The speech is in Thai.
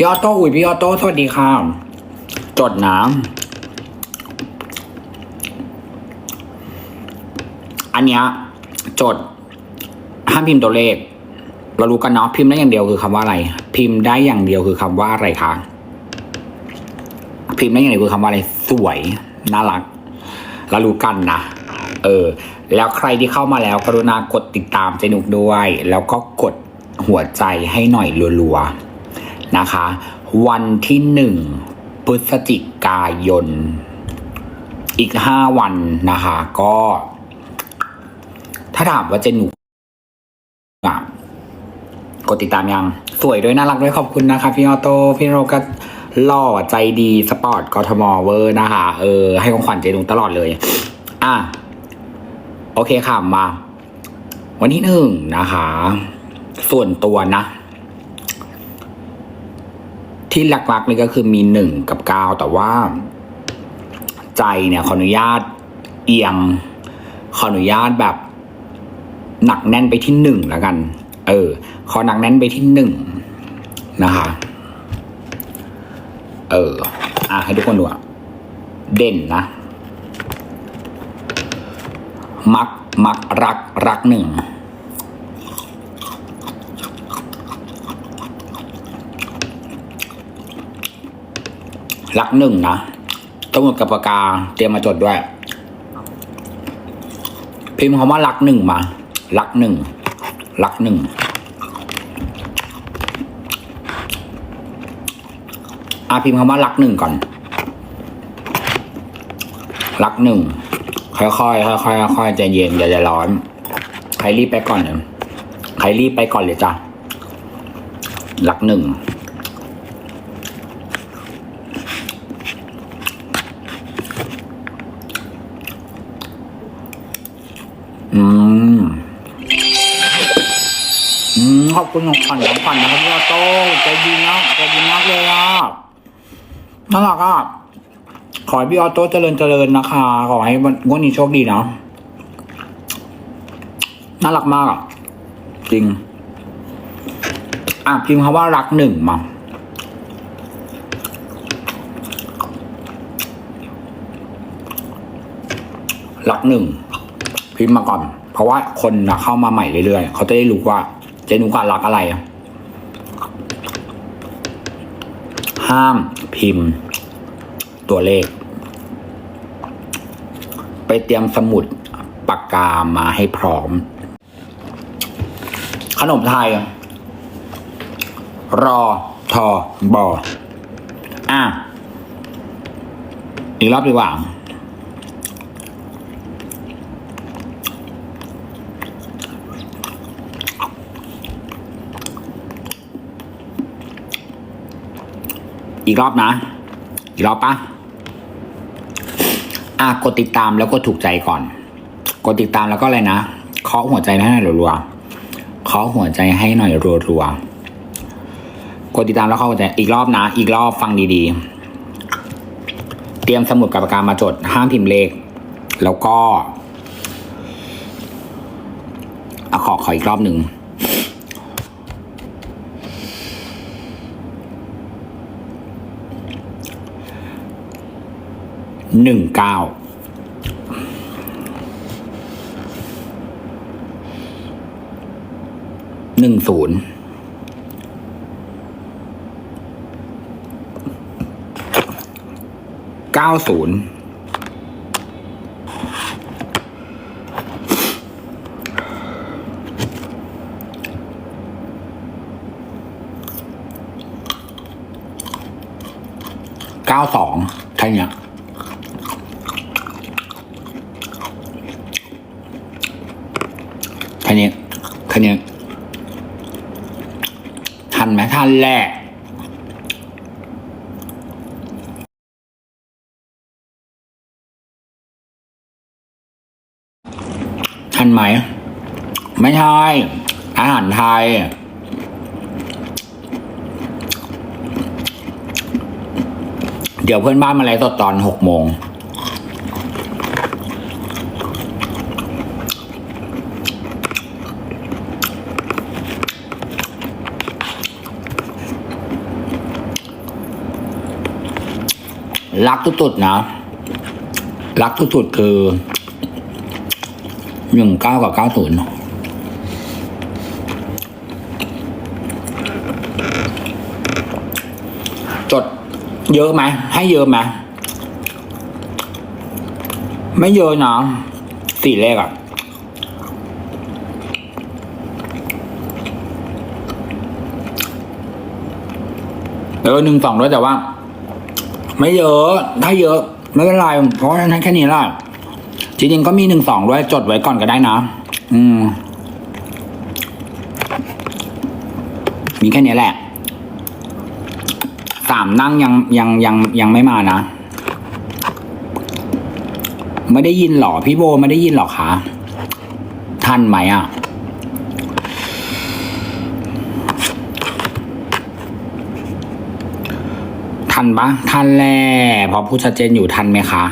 พี่ออโต้อุ้ยพี่ออโต้สวัสดีค่ะ จดน้ำอันเนี้ยจดห้ามพิมพ์ตัวเลข เรารู้กันเนาะพิมพ์ได้อย่างเดียวคือคำว่าอะไร พิมพ์ได้อย่างเดียวคือคำว่าอะไรคะพิมพ์ได้อย่างเดียวคือคำว่าอะไรสวยน่ารักเรารู้กันนะเออ แล้วใครที่เข้ามาแล้วกรุณากดติดตามเจนุกด้วย แล้วก็กดหัวใจให้หน่อยรัวๆ นะคะ วันที่หนึ่งพฤศจิกายน อีกห้าวันนะคะ ก็ ถ้าถามว่าเจนุกอะกดติดตามยัง สวยด้วยน่ารักด้วยขอบคุณนะคะ พี่ออโต้พี่โรก็หล่อใจดีสปอร์ตกทมเวอร์นะคะ เออ ให้ของขวัญเจนุกตลอดเลย อะ โอเคค่ะมา วันที่หนึ่งนะคะ ส่วนตัวนะ ที่หลักๆเลยก็คือมีหนึ่งกับเก้าแต่ว่า ใจเนี่ยขออนุญาตเอียงขออนุญาตแบบ หนักแน่นไปที่หนึ่งแล้วกัน เออ ขอหนักแน่นไปที่หนึ่งนะคะ เออ อะให้ทุกคนดูอะเด่นนะ มักมักรักรักหนึ่ง รักหนึ่งนะต้องมดกับปากกา เตรียมมาจดด้วย พิมพ์คำว่ารักหนึ่งมารักหนึ่งรักหนึ่งอาพิมพ์คำว่ารักหนึ่งก่อนรักหนึ่งค่อยๆค่อยๆค่อยๆใจเย็นอย่าใจร้อน ใครรีบไปก่อนเลยใครรีบไปก่อนเลยจ้ะรักหนึ่ง อืม อืม ขอบคุณของขวัญของขวัญนะครับพี่ออโต้ใจดีนะใจดีมากเลยอะน่ารักอะขอให้พี่ออโต้เจริญเจริญนะคะ ขอให้วันวันนี้โชคดีนะน่ารักมากอะ จริง อะพิมพ์คำว่ารักหนึ่งมารักหนึ่งพิมพ์มาก่อน เพราะว่าคนนะเข้ามาใหม่เรื่อยๆ เขาจะได้รู้ว่า เจนุการรักอะไรอะห้ามพิมพ์ ตัวเลข ไปเตรียมสมุดปากกามาให้พร้อม ขนมไทย รอทอบออะอีกรอบดีกว่า อีกรอบนะ อีกรอบปะอะกดติดตามแล้วก็ถูกใจก่อน กดติดตามแล้วก็อะไรนะเคาะหัวใจให้หน่อยรัวๆเคาะหัวใจให้หน่อยรัวๆกดติดตามแล้วเข้าหัวใจอีกรอบนะ อีกรอบฟังดีๆ เตรียมสมุดกับปากกามาจดห้ามพิมพ์เลข แล้วก็อขอขออีกรอบหนึ่ง หนึ่งเก้าหนึ่งศูนย์เก้าศูนย์เก้าสองแค่เนี้ย ค่นี้แค่นี้ทันไหมทันแหละทันไหม ไม่ใช่อาหารไทยเดี๋ยวเพื่อนบ้านมาไลฟ์สดตอนหกโมง รักสุดๆนะ รักสุดๆคือหนึ่งเก้ากับเก้าศูนย์จดเยอะไหม ให้เยอะไหม ไม่เยอะนะสี่เลขอะเออหนึ่งสองด้วยแต่ว่า ไม่เยอะถ้าเยอะไม่เป็นไรเพราะฉะนั้นแค่นี้แหละจริงๆก็มีหนึ่งสองด้วยจดไว้ก่อนก็ได้นะ อืม มีแค่นี้แหละสามนั่งยังยังยังยังไม่มานะ ไม่ได้ยินหรอ พี่โบไม่ได้ยินหรอคะทันไหมอะ ทันปะทันแหละเพราะพูดชัดเจนอยู่ทันไหมคะ